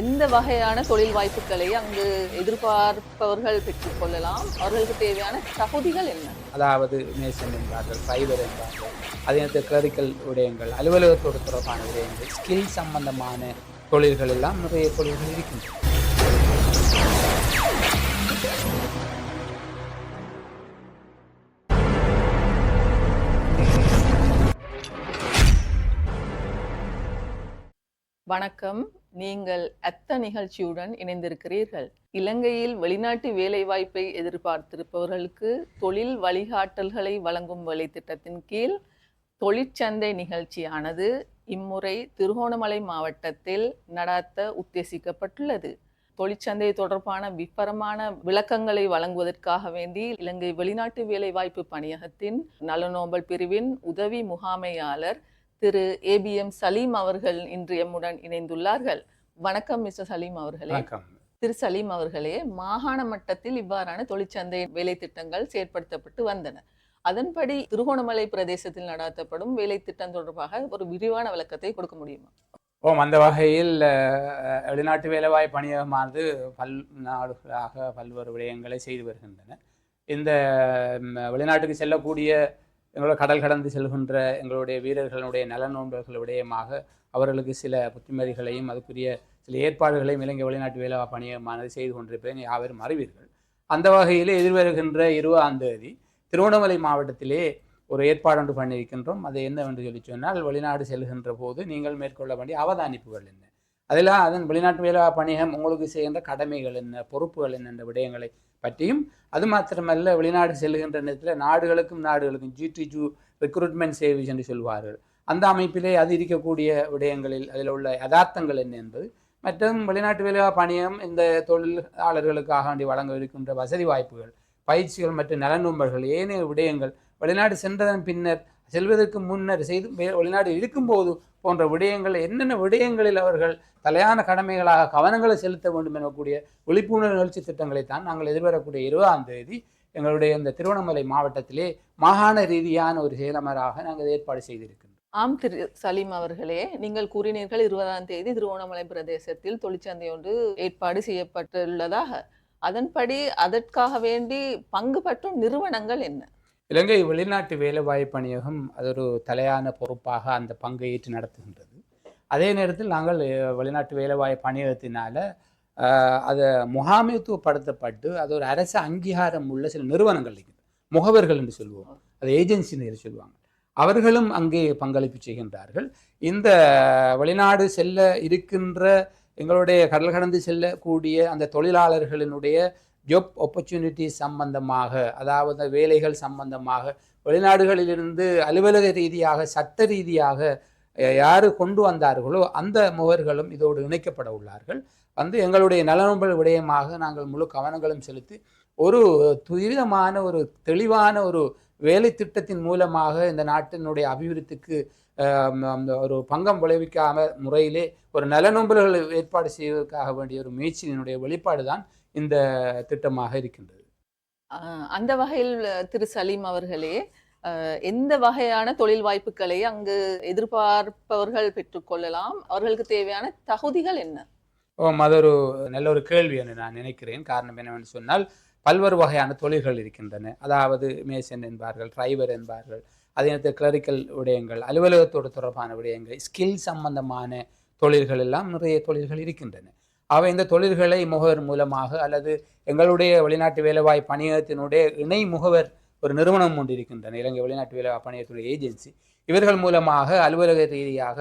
எந்த வகையான தொழில் வாய்ப்புகளை அங்கு எதிர்பார்ப்பவர்கள் பெற்றுக்கொள்ளலாம் அவர்களுக்கு தேவையான தகுதிகள் என்ன? அதாவது மேசன் என்பார்கள் ஃபைபர் என்பார்கள் அதே நேரத்தில் கிளரிக்கல் விடயங்கள் அலுவலகத்தோடு தொடர்பான விடயங்கள் ஸ்கில் சம்பந்தமான தொழில்கள் எல்லாம் நிறைய தொழில்கள் இருக்கின்றன. வணக்கம். நீங்கள் அத்த நிகழ்ச்சியுடன் இணைந்திருக்கிறீர்கள். இலங்கையில் வெளிநாட்டு வேலைவாய்ப்பை எதிர்பார்த்திருப்பவர்களுக்கு தொழில் வழிகாட்டல்களை வழங்கும் வேலை திட்டத்தின் கீழ் தொழிற்சந்தை நிகழ்ச்சியானது இம்முறை திருகோணமலை மாவட்டத்தில் நடாத்த உத்தேசிக்கப்பட்டுள்ளது. தொழிற்சந்தை தொடர்பான விபரமான விளக்கங்களை வழங்குவதற்காக வேண்டி இலங்கை வெளிநாட்டு வேலைவாய்ப்பு பணியகத்தின் நலநோம்பல் பிரிவின் உதவி முகாமையாளர் திரு ஏபிஎம் சலீம் அவர்கள் இன்று எம்முடன் இணைந்துள்ளார்கள். வணக்கம் மிஸ்டர் சலீம் அவர்களே. திரு சலீம் அவர்களே மாகாண மட்டத்தில் இவ்வாறான தொழிற்சந்தை வேலை திட்டங்கள் செயற்படுத்தப்பட்டு வந்தன. அதன்படி திருகோணமலை பிரதேசத்தில் நடாத்தப்படும் வேலை திட்டம் தொடர்பாக ஒரு விரிவான விளக்கத்தை கொடுக்க முடியுமா? ஓம் அந்த வகையில் வெளிநாட்டு வேலைவாய் பணியகமானது பல் நாடுகளாக பல்வேறு விடயங்களை செய்து வருகின்றன. இந்த வெளிநாட்டுக்கு செல்லக்கூடிய எங்களோட கடல் கடந்து செல்கின்ற எங்களுடைய வீரர்களுடைய நலனோம்பல்கள் விடயமாக அவர்களுக்கு சில புத்திமதிகளையும் அதுக்குரிய சில ஏற்பாடுகளையும் இலங்கை வெளிநாட்டு வேலை பணியமானது செய்து கொண்டிருப்பதை யாவரும் அறிவீர்கள். அந்த வகையில் எதிர்வருகின்ற இருபதாம் தேதி திருவண்ணாமலை மாவட்டத்திலே ஒரு ஏற்பாடு ஒன்று பண்ணியிருக்கின்றோம். அது என்னவென்று சொல்லி சொன்னால் வெளிநாடு செல்கின்ற போது நீங்கள் மேற்கொள்ள வேண்டிய அவதானிப்புகள் என்ன? அதில் அதன் வெளிநாட்டு வேலை பணியம் உங்களுக்கு செய்கின்ற கடமைகள் என்ன? பொறுப்புகள் என்ன? விடயங்களை பற்றியும் அது மாத்திரமல்ல வெளிநாடு செல்கின்ற நேரத்தில் நாடுகளுக்கும் நாடுகளுக்கும் ஜிடி ஜூ ரெக்ரூட்மெண்ட் சர்வீஸ் என்று சொல்வார்கள். அந்த அமைப்பிலே அது இருக்கக்கூடிய விடயங்களில் அதில் உள்ள யதார்த்தங்கள் என்ன என்பது மற்றும் வெளிநாட்டு வேலை பணியம் இந்த தொழிலாளர்களுக்காக வேண்டி வழங்க இருக்கின்ற வசதி வாய்ப்புகள் பயிற்சிகள் மற்றும் நலனும்பர்கள் ஏனைய விடயங்கள் வெளிநாடு சென்றதன் பின்னர் செல்வதற்கு முன்னர் செய்து வெளிநாடு இருக்கும்போது போன்ற விடயங்கள் என்னென்ன விடயங்களில் அவர்கள் தலையான கடமைகளாக கவனங்களை செலுத்த வேண்டும் எனக்கூடிய விழிப்புணர்வு நிகழ்ச்சி திட்டங்களைத்தான் நாங்கள் எதிர்வரக்கூடிய இருபதாம் தேதி எங்களுடைய இந்த திருவண்ணாமலை மாவட்டத்திலே மாகாண ரீதியான ஒரு செயலமராக நாங்கள் ஏற்பாடு செய்திருக்கின்றோம். ஆம் திரு சலீம் அவர்களே நீங்கள் கூறினீர்கள் இருபதாம் தேதி திருவோணமலை பிரதேசத்தில் தொழிற்சந்தை ஒன்று ஏற்பாடு செய்யப்பட்டுள்ளதாக. அதன்படி அதற்காக வேண்டி பங்கு பற்றும் நிறுவனங்கள் என்ன? இலங்கை வெளிநாட்டு வேலைவாய்ப்பு பணியகம் அது ஒரு தலையான பொறுப்பாக அந்த பங்கை ஏற்று நடத்துகின்றது. அதே நேரத்தில் நாங்கள் வெளிநாட்டு வேலைவாய்ப்பு பணியகத்தினால் அதை முகாமைத்துவப்படுத்தப்பட்டு அது ஒரு அரசு அங்கீகாரம் உள்ள சில நிறுவனங்கள் இருக்குது. முகவர்கள் என்று சொல்லுவோம் அது ஏஜென்சி என்று சொல்லுவாங்க. அவர்களும் அங்கே பங்களிப்பு செய்கின்றார்கள். இந்த வெளிநாடு செல்ல இருக்கின்ற எங்களுடைய கடல் கடந்து செல்லக்கூடிய அந்த தொழிலாளர்களினுடைய ஜாப் ஆப்பர்ச்சுனிட்டி சம்பந்தமாக அதாவது வேலைகள் சம்பந்தமாக வெளிநாடுகளிலிருந்து அலுவலக ரீதியாக சட்ட ரீதியாக யார் கொண்டு வந்தார்களோ அந்த முகர்களும் இதோடு இணைக்கப்பட உள்ளார்கள். வந்து எங்களுடைய நலனோம்பல் விடயமாக நாங்கள் முழு கவனங்களும் செலுத்தி ஒரு துரிதமான ஒரு தெளிவான ஒரு வேலை திட்டத்தின் மூலமாக இந்த நாட்டினுடைய அபிவிருத்திக்கு அந்த ஒரு பங்கம் விளைவிக்காம முறையிலே ஒரு நலனோம்பல்களை ஏற்பாடு செய்வதற்காக வேண்டிய ஒரு முயற்சியினுடைய வெளிப்பாடு தான் இந்த திட்டமாக இருக்கின்றது. அந்த வகையில் திரு சலீம் அவர்களே எந்த வகையான தொழில் வாய்ப்புகளை அங்கு எதிர்பார்ப்பவர்கள் பெற்றுக்கொள்ளலாம் அவர்களுக்கு தேவையான தகுதிகள் என்ன? ஓம் அது ஒரு நல்ல ஒரு கேள்வி என்று நான் நினைக்கிறேன். காரணம் என்னவென்று சொன்னால் பல்வேறு வகையான தொழில்கள் இருக்கின்றன. அதாவது மேசன் என்பார்கள் டிரைவர் என்பார்கள் அதே நேரத்தில் கிளரிக்கல் விடயங்கள் அலுவலகத்தோடு தொடர்பான விடயங்கள் ஸ்கில் சம்பந்தமான தொழில்கள் எல்லாம் நிறைய தொழில்கள் இருக்கின்றன. அவை இந்த தொழில்களை முகவர் மூலமாக அல்லது எங்களுடைய வெளிநாட்டு வேலைவாய் பணியகத்தினுடைய இணை முகவர் ஒரு நிறுவனம் ஒன்று இருக்கின்றன இலங்கை வெளிநாட்டு வேலைவாய் பணியகத்துடைய ஏஜென்சி. இவர்கள் மூலமாக அலுவலக ரீதியாக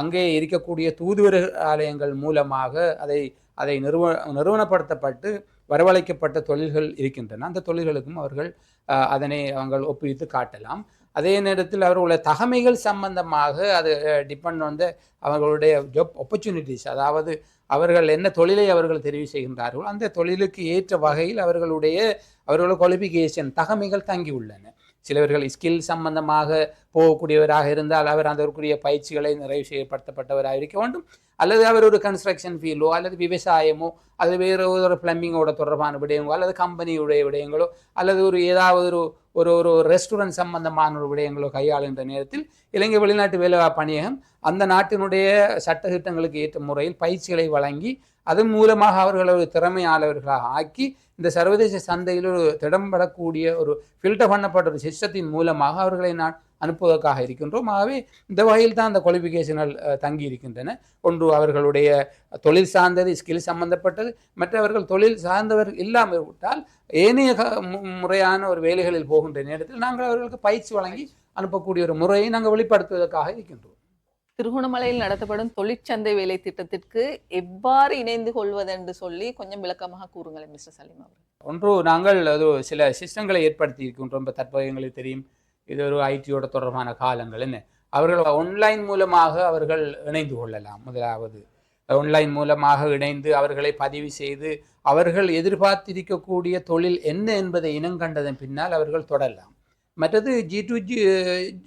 அங்கே இருக்கக்கூடிய தூதுவர ஆலயங்கள் மூலமாக அதை அதை நிறுவ நிறுவனப்படுத்தப்பட்டு வரவழைக்கப்பட்ட தொழில்கள் இருக்கின்றன. அந்த தொழில்களுக்கும் அவர்கள் அதனை அவங்கள் ஒப்புவித்து காட்டலாம். அதே நேரத்தில் அவர்களுடைய தகமைகள் சம்பந்தமாக அது டிபெண்ட் வந்து அவர்களுடைய ஜாப் ஆப்பர்ச்சுனிட்டிஸ் அதாவது அவர்கள் என்ன தொழிலை அவர்கள் தெரிவு செய்கின்றார்களோ அந்த தொழிலுக்கு ஏற்ற வகையில் அவர்களுடைய அவர்களுடைய குவாலிஃபிகேஷன் தகமைகள் தங்கி உள்ளன சிலவர்கள் ஸ்கில் சம்பந்தமாக போகக்கூடியவராக இருந்தால் அவர் அதற்குரிய பயிற்சிகளை நிறைவு செய்யப்படுத்தப்பட்டவராக இருக்க வேண்டும். அல்லது அவர் ஒரு கன்ஸ்ட்ரக்ஷன் ஃபீல்டோ அல்லது விவசாயமோ அல்லது வேறு ஒரு பிளம்பிங்கோட தொடர்பான விடயங்களோ அல்லது கம்பெனியுடைய விடயங்களோ அல்லது ஒரு ஏதாவது ஒரு ஒரு ஒரு ரெஸ்டாரண்ட் சம்பந்தமான ஒரு விடயங்களோ கையாளுகின்ற நேரத்தில் இலங்கை வெளிநாட்டு வேலை பணியகம் அந்த நாட்டினுடைய சட்ட திட்டங்களுக்கு ஏற்ற முறையில் பயிற்சிகளை வழங்கி அதன் மூலமாக அவர்களை ஒரு திறமையாளர்களாக ஆக்கி இந்த சர்வதேச சந்தையில் ஒரு திடம்படக்கூடிய ஒரு ஃபில்டர் பண்ணப்பட்ட ஒரு சிஸ்டத்தின் மூலமாக அவர்களை நான் அனுப்புவதற்காக இருக்கின்றோம். ஆகவே இந்த வகையில் தான் அந்த குவாலிஃபிகேஷன்கள் தங்கி இருக்கின்றன. ஒன்று அவர்களுடைய தொழில் சார்ந்தது ஸ்கில் சம்பந்தப்பட்டது. மற்றவர்கள் தொழில் சார்ந்தவர் இல்லாமல் விட்டால் ஏனைய முறையான ஒரு வேலைகளில் போகின்ற நேரத்தில் நாங்கள் அவர்களுக்கு பயிற்சி வழங்கி அனுப்பக்கூடிய ஒரு முறையை நாங்கள் வெளிப்படுத்துவதற்காக இருக்கின்றோம். திருகோணமலையில் நடத்தப்படும் தொழிற்சந்தை வேலை திட்டத்திற்கு எவ்வாறு இணைந்து கொள்வதென்று சொல்லி கொஞ்சம் விளக்கமாக கூறுங்கள் மிஸ்டர் சலீம் அவர்கள். ஒன்று நாங்கள் அது சில சிஸ்டங்களை ஏற்படுத்தி இருக்கின்றோம் இப்போ தற்போது எங்களுக்கு தெரியும். இது ஒரு ஐடியோட தொடர்பான காலங்கள் என்ன. அவர்கள் ஆன்லைன் மூலமாக அவர்கள் இணைந்து கொள்ளலாம். முதலாவது ஆன்லைன் மூலமாக இணைந்து அவர்களை பதிவு செய்து அவர்கள் எதிர்பார்த்திருக்கக்கூடிய தொழில் என்ன என்பதை இனங்கண்டதன் பின்னால் அவர்கள் தொடரலாம். மற்றது ஜி டு ஜி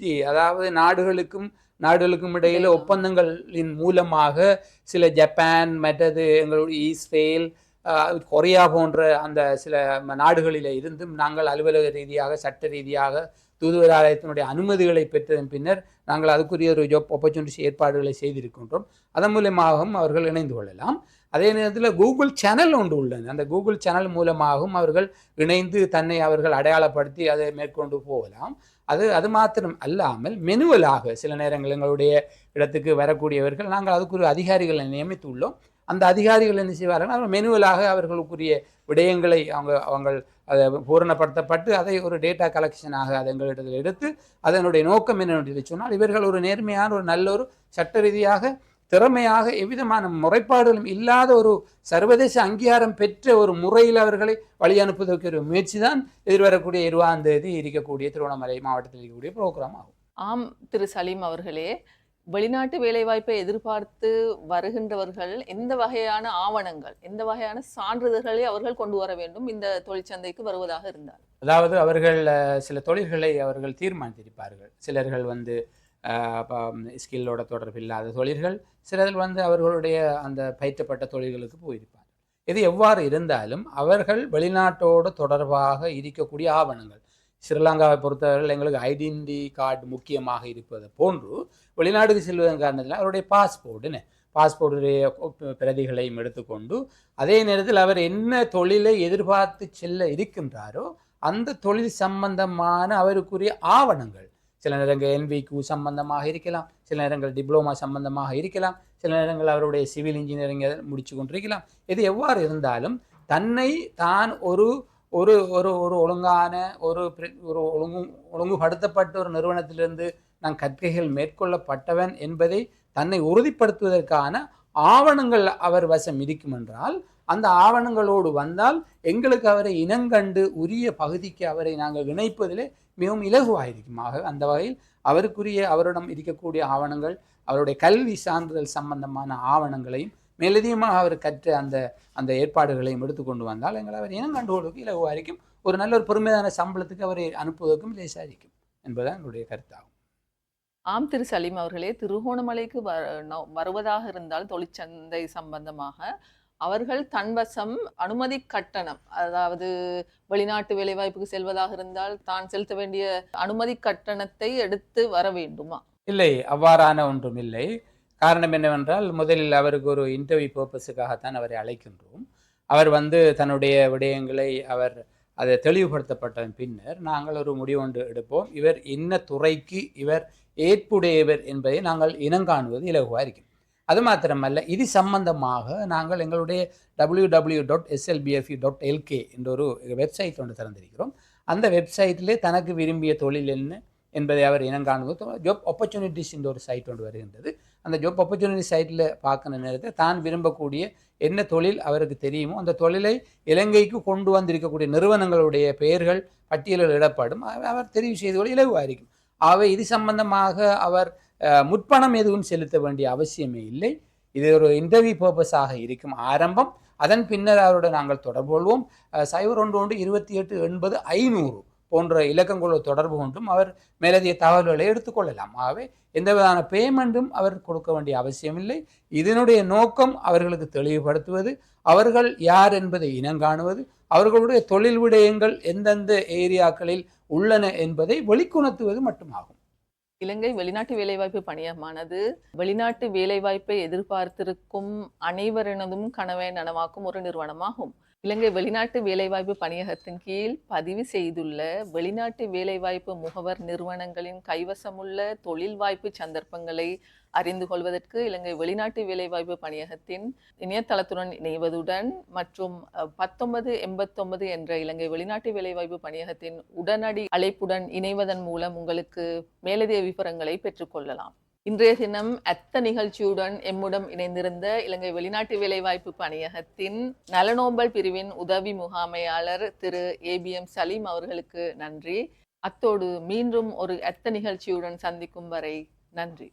ஜி அதாவது நாடுகளுக்கும் நாடுகளுக்கும் இடையில் ஒப்பந்தங்களின் மூலமாக சில ஜப்பான் மற்றது எங்களுடைய இஸ்ரேல் கொரியா போன்ற அந்த சில நாடுகளில் இருந்தும் நாங்கள் அலுவலக ரீதியாக சட்ட ரீதியாக தூதுவராலயத்தினுடைய அனுமதிகளை பெற்றதன் பின்னர் நாங்கள் அதுக்குரிய ஒரு ஜாப் ஆப்பர்ச்சுனிட்டிஸ் ஏற்பாடுகளை செய்திருக்கின்றோம். அதன் மூலமாகவும் அவர்கள் இணைந்து கொள்ளலாம். அதே நேரத்தில் கூகுள் சேனல் ஒன்று உள்ளது. அந்த கூகுள் சேனல் மூலமாகவும் அவர்கள் இணைந்து தன்னை அவர்கள் அடையாளப்படுத்தி அதை மேற்கொண்டு போகலாம். அது அது மாத்திரம் அல்லாமல் மெனுவலாக சில நேரங்கள் எங்களுடைய இடத்துக்கு வரக்கூடியவர்கள் நாங்கள் அதுக்கு ஒரு அதிகாரிகளை நியமித்துள்ளோம். அந்த அதிகாரிகள் என்ன செய்வார்கள்? அவர் மெனுவலாக அவர்களுக்குரிய விடயங்களை அவங்க அவங்க அதை பூரணப்படுத்தப்பட்டு அதை ஒரு டேட்டா கலெக்ஷனாக அதை எங்களிடத்தில் எடுத்து அதனுடைய நோக்கம் என்னென்னு சொன்னால் இவர்கள் ஒரு நேர்மையான ஒரு நல்ல ஒரு சட்ட ரீதியாக திறமையாக எவ்விதமான முறைப்பாடுகளும் இல்லாத ஒரு சர்வதேச அங்கீகாரம் பெற்ற ஒரு முறையில் அவர்களை வழி அனுப்புவதற்கு ஒரு முயற்சி தான் எதிர்வரக்கூடிய இருபதாம் தேதி இருக்கக்கூடிய திருவண்ணாமலை மாவட்டத்தில் இருக்கக்கூடிய ப்ரோக்ராம் ஆகும். ஆம் திரு சலீம் அவர்களே வெளிநாட்டு வேலைவாய்ப்பை எதிர்பார்த்து வருகின்றவர்கள் எந்த வகையான ஆவணங்கள் எந்த வகையான சான்றிதழ்களை அவர்கள் கொண்டு வர வேண்டும் இந்த தொழிற்சந்தைக்கு வருவதாக இருந்தால் அதாவது அவர்கள் சில தொழில்களை அவர்கள் தீர்மானித்திருப்பார்கள். சிலர்கள் வந்து ஸ்கில்லோட தொடர்பு இல்லாத தொழில்கள் சிலர் வந்து அவர்களுடைய அந்த பயிற்றப்பட்ட தொழில்களுக்கு போயிருப்பார் இது எவ்வாறு இருந்தாலும் அவர்கள் வெளிநாட்டோடு தொடர்பாக இருக்கக்கூடிய ஆவணங்கள். ஸ்ரீலங்காவை பொறுத்தவரையில் எங்களுக்கு ஐடென்டி கார்டு முக்கியமாக இருப்பது போன்று வெளிநாட்டுக்கு செல்வதன் காரணத்தில் அவருடைய பாஸ்போர்ட்டுன்னு பாஸ்போர்ட்டுடைய பிரதிகளையும் எடுத்துக்கொண்டு அதே நேரத்தில் அவர் என்ன தொழிலை எதிர்பார்த்து செல்ல இருக்கின்றாரோ அந்த தொழில் சம்பந்தமான அவருக்குரிய ஆவணங்கள் சில நேரங்கள் என்விக்யூ சம்பந்தமாக இருக்கலாம். சில நேரங்கள் டிப்ளமா சம்பந்தமாக இருக்கலாம். சில நேரங்கள் அவருடைய சிவில் இன்ஜினியரிங் முடிச்சு கொண்டிருக்கலாம். இது எவ்வாறு இருந்தாலும் தன்னை தான் ஒரு ஒரு ஒரு ஒரு ஒழுங்கான ஒரு ஒரு ஒழுங்கு ஒழுங்குபடுத்தப்பட்ட ஒரு நிறுவனத்திலிருந்து நான் கற்கைகள் மேற்கொள்ளப்பட்டவன் என்பதை தன்னை உறுதிப்படுத்துவதற்கான ஆவணங்கள் அவர் வசம் இருக்கும் என்றால் அந்த ஆவணங்களோடு வந்தால் எங்களுக்கு அவரை இனங்கண்டு உரிய பகுதிக்கு அவரை நாங்கள் இணைப்பதிலே மிகவும் இலகுவாயிருக்கும். ஆக அந்த வகையில் அவருக்குரிய அவரிடம் இருக்கக்கூடிய ஆவணங்கள் அவருடைய கல்வி சான்றிதழ் சம்பந்தமான ஆவணங்களையும் மேலதிகமாக அவர் கற்ற அந்த அந்த ஏற்பாடுகளையும் எடுத்துக்கொண்டு வந்தால் எங்களை அவர் இனம் கண்டுகொள்வதற்கு இலகுவாயிருக்கும். ஒரு நல்ல ஒரு பொறுமையான சம்பளத்துக்கு அவரை அனுப்புவதற்கும் லேசாയിരിக்கும் என்பதுதான் என்னுடைய கருத்தாகும். ஆம் திரு சலீம் அவர்களே திருகோணமலைக்கு வ- வருவதாக இருந்தால் தொழிற்சந்தை சம்பந்தமாக அவர்கள் தன்வசம் அனுமதி கட்டணம். அதாவது வெளிநாட்டு வேலைவாய்ப்புக்கு செல்வதாக இருந்தால் தான் செலுத்த வேண்டிய அனுமதி கட்டணத்தை எடுத்து வர வேண்டுமா? இல்லை அவ்வாறான ஒன்றும் இல்லை. காரணம் என்னவென்றால் முதலில் அவருக்கு ஒரு இன்டர்வியூ பர்பஸுக்காகத்தான் அவரை அழைக்கின்றோம். அவர் வந்து தன்னுடைய விடயங்களை அவர் அதை தெளிவுபடுத்தப்பட்ட பின்னர் நாங்கள் ஒரு முடிவு ஒன்று எடுப்போம். இவர் என்ன துறைக்கு இவர் ஏற்புடையவர் என்பதை நாங்கள் இனங்காணுவது இலகுவாக இருக்கும் அது மாத்திரமல்ல இது சம்பந்தமாக நாங்கள் எங்களுடைய W W dot SLFE dot LK என்ற ஒரு வெப்சைட் ஒன்று திறந்திருக்கிறோம். அந்த வெப்சைட்டிலே தனக்கு விரும்பிய தொழில் என்ன என்பதை அவர் இனங்காணுவது ஜாப் ஆப்பர்ச்சுனிட்டிஸ் என்ற ஒரு சைட் ஒன்று வருகின்றது. அந்த ஜாப் ஆப்பர்ச்சுனிட்டி சைட்டில் பார்க்குற நேரத்தில் தான் விரும்பக்கூடிய என்ன தொழில் அவருக்கு தெரியுமோ அந்த தொழிலை இலங்கைக்கு கொண்டு வந்திருக்கக்கூடிய நிறுவனங்களுடைய பெயர்கள் பட்டியலில் இடப்படும். அவர் தெரிவு செய்து கூட இலகுவாக இருக்கும் ஆகவே இது சம்பந்தமாக அவர் முற்பணம் எதுவும் செலுத்த வேண்டிய அவசியமே இல்லை. இது ஒரு இன்டர்வியூ பர்பஸாக இருக்கும் ஆரம்பம். அதன் பின்னர் அவருடன் நாங்கள் தொடர்பு கொள்வோம். சைபர் ஒன்று ஒன்று இருபத்தி எட்டு எண்பது ஐநூறு போன்ற இலக்கங்களோடு தொடர்பு கொண்டும் அவர் மேலதிக தகவல்களை எடுத்துக்கொள்ளலாம் ஆகவே எந்த விதமான பேமெண்ட்டும் அவர் கொடுக்க வேண்டிய அவசியமில்லை இதனுடைய நோக்கம் அவர்களுக்கு தெளிவுபடுத்துவது அவர்கள் யார் என்பதை இனங்காணுவது அவர்களுடைய தொழில் விடயங்கள் எந்தெந்த ஏரியாக்களில் உள்ளன என்பதை வெளிக்கொணர்த்துவது மட்டுமாகும். இலங்கை வெளிநாட்டு வேலைவாய்ப்பு பணியமானது வெளிநாட்டு வேலைவாய்ப்பை எதிர்பார்த்திருக்கும் அனைவரினதும் கனவை நனவாக்கும் ஒரு நிறுவனமாகும். இலங்கை வெளிநாட்டு வேலைவாய்ப்பு பணியகத்தின் கீழ் பதிவு செய்துள்ள வெளிநாட்டு வேலைவாய்ப்பு முகவர் நிறுவனங்களின் கைவசமுள்ள தொழில் வாய்ப்பு சந்தர்ப்பங்களை அறிந்து கொள்வதற்கு இலங்கை வெளிநாட்டு வேலைவாய்ப்பு பணியகத்தின் இணையதளத்துடன் இணைவதுடன் மற்றும் பத்தொன்பது எண்பத்தொன்பது என்ற இலங்கை வெளிநாட்டு வேலைவாய்ப்பு பணியகத்தின் உடனடி அழைப்புடன் இணைவதன் மூலம் உங்களுக்கு மேலதிக விவரங்களை பெற்றுக்கொள்ளலாம் இன்றைய தினம் அத்த நிகழ்ச்சியுடன் எம்முடன் இணைந்திருந்த இலங்கை வெளிநாட்டு வேலைவாய்ப்பு பணியகத்தின் நலனோம்பல் பிரிவின் உதவி முகாமையாளர் திரு ஏபிஎம் சலீம் அவர்களுக்கு நன்றி. அத்தோடு மீண்டும் ஒரு அத்த நிகழ்ச்சியுடன் சந்திக்கும் வரை நன்றி.